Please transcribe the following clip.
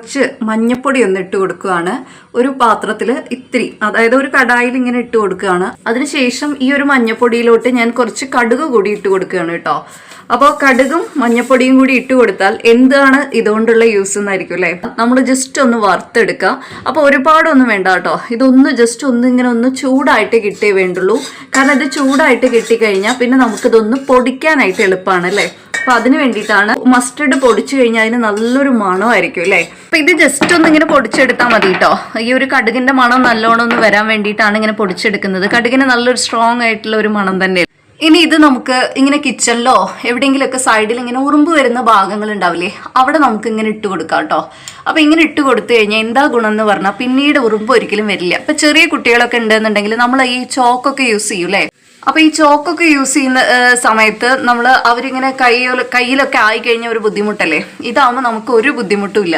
കുറച്ച് മഞ്ഞപ്പൊടി ഒന്ന് ഇട്ട് കൊടുക്കുകയാണ്. ഒരു പാത്രത്തിൽ ഇത്തിരി അതായത് ഒരു കടായിൽ ഇങ്ങനെ ഇട്ട് കൊടുക്കുകയാണ്. അതിനുശേഷം ഈ ഒരു മഞ്ഞപ്പൊടിയിലോട്ട് ഞാൻ കുറച്ച് കടുക് കൂടി ഇട്ട് കൊടുക്കുകയാണ് കേട്ടോ. അപ്പോൾ കടുകും മഞ്ഞപ്പൊടിയും കൂടി ഇട്ട് കൊടുത്താൽ എന്താണ് ഇതുകൊണ്ടുള്ള യൂസ് എന്നായിരിക്കും അല്ലേ? നമ്മൾ ജസ്റ്റ് ഒന്ന് വറുത്തെടുക്കുക അപ്പോൾ ഒരുപാടൊന്നും വേണ്ട കേട്ടോ. ഇതൊന്ന് ജസ്റ്റ് ഒന്ന് ഇങ്ങനെ ഒന്ന് ചൂടായിട്ട് കിട്ടേ വേണ്ടുള്ളൂ. കാരണം ഇത് ചൂടായിട്ട് കിട്ടിക്കഴിഞ്ഞാൽ പിന്നെ നമുക്കിതൊന്ന് പൊടിക്കാനായിട്ട് എളുപ്പമാണ് അല്ലേ? അപ്പം അതിന് വേണ്ടിയിട്ടാണ് മസ്റ്റർഡ് പൊടിച്ചു കഴിഞ്ഞാൽ അതിന് നല്ലൊരു മണമായിരിക്കും അല്ലേ? അപ്പൊ ഇത് ജസ്റ്റ് ഒന്ന് ഇങ്ങനെ പൊടിച്ചെടുത്താൽ മതി കേട്ടോ ഈ ഒരു കടുകിന്റെ മണം നല്ലോണം ഒന്ന് വരാൻ വേണ്ടിയിട്ടാണ് ഇങ്ങനെ പൊടിച്ചെടുക്കുന്നത്. കടുകിന് നല്ലൊരു സ്ട്രോങ് ആയിട്ടുള്ള ഒരു മണം തന്നെ. ഇനി ഇത് നമുക്ക് ഇങ്ങനെ കിച്ചണിലോ എവിടെയെങ്കിലുമൊക്കെ സൈഡിൽ ഇങ്ങനെ ഉറുമ്പ് വരുന്ന ഭാഗങ്ങൾ ഉണ്ടാവില്ലേ അവിടെ നമുക്ക് ഇങ്ങനെ ഇട്ട് കൊടുക്കാം കേട്ടോ അപ്പൊ ഇങ്ങനെ ഇട്ട് കൊടുത്തു കഴിഞ്ഞാൽ എന്താ ഗുണം എന്ന് പറഞ്ഞാൽ പിന്നീട് ഉറുമ്പ് ഒരിക്കലും വരില്ല. അപ്പോൾ ചെറിയ കുട്ടികളൊക്കെ ഉണ്ടെന്നുണ്ടെങ്കിൽ നമ്മൾ ഈ ചോക്കൊക്കെ യൂസ് ചെയ്യൂലേ അപ്പൊ ഈ ചോക്കൊക്കെ യൂസ് ചെയ്യുന്ന സമയത്ത് നമ്മൾ അവരിങ്ങനെ കൈ കയ്യിലൊക്കെ ആയി കഴിഞ്ഞ ഒരു ബുദ്ധിമുട്ടല്ലേ? ഇതാവുമ്പോൾ നമുക്ക് ഒരു ബുദ്ധിമുട്ടും ഇല്ല.